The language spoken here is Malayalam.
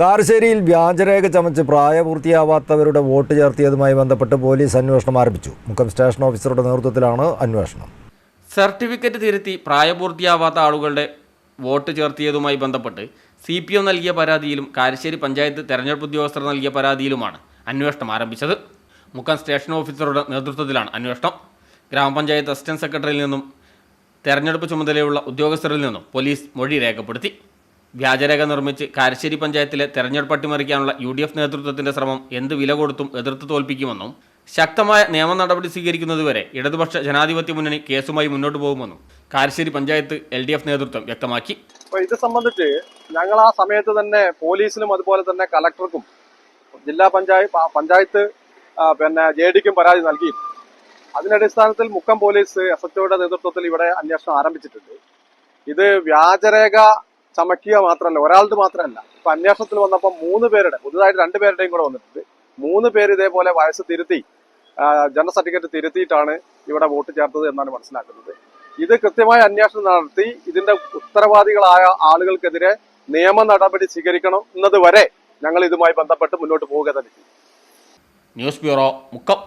കാരശ്ശേരിയിൽ വ്യാജരേഖ ചമച്ച് പ്രായപൂർത്തിയാവാത്തവരുടെ വോട്ട് ചേർത്തിയതുമായി ബന്ധപ്പെട്ട് പോലീസ് അന്വേഷണം ആരംഭിച്ചു. മുഖം സ്റ്റേഷൻ ഓഫീസറുടെ നേതൃത്വത്തിലാണ് അന്വേഷണം. സർട്ടിഫിക്കറ്റ് തിരുത്തി പ്രായപൂർത്തിയാവാത്ത ആളുകളുടെ വോട്ട് ചേർത്തിയതുമായി ബന്ധപ്പെട്ട് സി പി എം നൽകിയ പരാതിയിലും കാരശ്ശേരി പഞ്ചായത്ത് തെരഞ്ഞെടുപ്പ് ഉദ്യോഗസ്ഥർ നൽകിയ പരാതിയിലുമാണ് അന്വേഷണം ആരംഭിച്ചത്. മുഖം സ്റ്റേഷൻ ഓഫീസറുടെ നേതൃത്വത്തിലാണ് അന്വേഷണം. ഗ്രാമപഞ്ചായത്ത് അസിസ്റ്റന്റ് സെക്രട്ടറിയിൽ നിന്നും തെരഞ്ഞെടുപ്പ് ചുമതലയുള്ള ഉദ്യോഗസ്ഥരിൽ നിന്നും പോലീസ് മൊഴി രേഖപ്പെടുത്തി. വ്യാജരേഖ നിർമ്മിച്ച് കാരശ്ശേരി പഞ്ചായത്തിലെ തെരഞ്ഞെടുപ്പ് അട്ടിമറിക്കാനുള്ള യു ഡി എഫ് നേതൃത്വത്തിന്റെ ശ്രമം എന്ത് വില കൊടുത്തും എതിർത്ത് തോൽപ്പിക്കുമെന്നും ശക്തമായ നിയമ നടപടി സ്വീകരിക്കുന്നതുവരെ ഇടതുപക്ഷ ജനാധിപത്യ മുന്നണി കേസുമായി മുന്നോട്ട് പോകുമെന്നും Karassery panchayat L D F നേതൃത്വം വ്യക്തമാക്കി. ഇത് സംബന്ധിച്ച് ഞങ്ങൾ ആ സമയത്ത് തന്നെ പോലീസിനും അതുപോലെ തന്നെ കലക്ടർക്കും ജില്ലാ പഞ്ചായത്ത് പഞ്ചായത്ത് പിന്നെ ജെ ഡിക്കും പരാതി നൽകി അടിസ്ഥാനത്തിൽ മുക്കം പോലീസ് എസ് എച്ച് നേതൃത്വത്തിൽ ഇവിടെ അന്വേഷണം ആരംഭിച്ചിട്ടുണ്ട്. ഇത് വ്യാജരേഖ ചമക്കുക മാത്രമല്ല ഒരാളുടെ മാത്രമല്ല. ഇപ്പൊ അന്വേഷണത്തിൽ വന്നപ്പോൾ മൂന്ന് പേരുടെ പുതുതായിട്ട് രണ്ട് പേരുടെയും കൂടെ വന്നിട്ടുണ്ട്. മൂന്ന് പേര് ഇതേപോലെ വയസ്സ് തിരുത്തി ജനറൽ സർട്ടിഫിക്കറ്റ് തിരുത്തിയിട്ടാണ് ഇവിടെ വോട്ട് ചേർത്തത് എന്നാണ് മനസ്സിലാക്കുന്നത്. ഇത് കൃത്യമായ അന്വേഷണം നടത്തി ഇതിന്റെ ഉത്തരവാദികളായ ആളുകൾക്കെതിരെ നിയമ നടപടി സ്വീകരിക്കണം എന്നത് വരെ ഞങ്ങൾ ഇതുമായി ബന്ധപ്പെട്ട് മുന്നോട്ട് പോവുക തന്നെ ന്യൂസ് ബ്യൂറോ മുക്കം.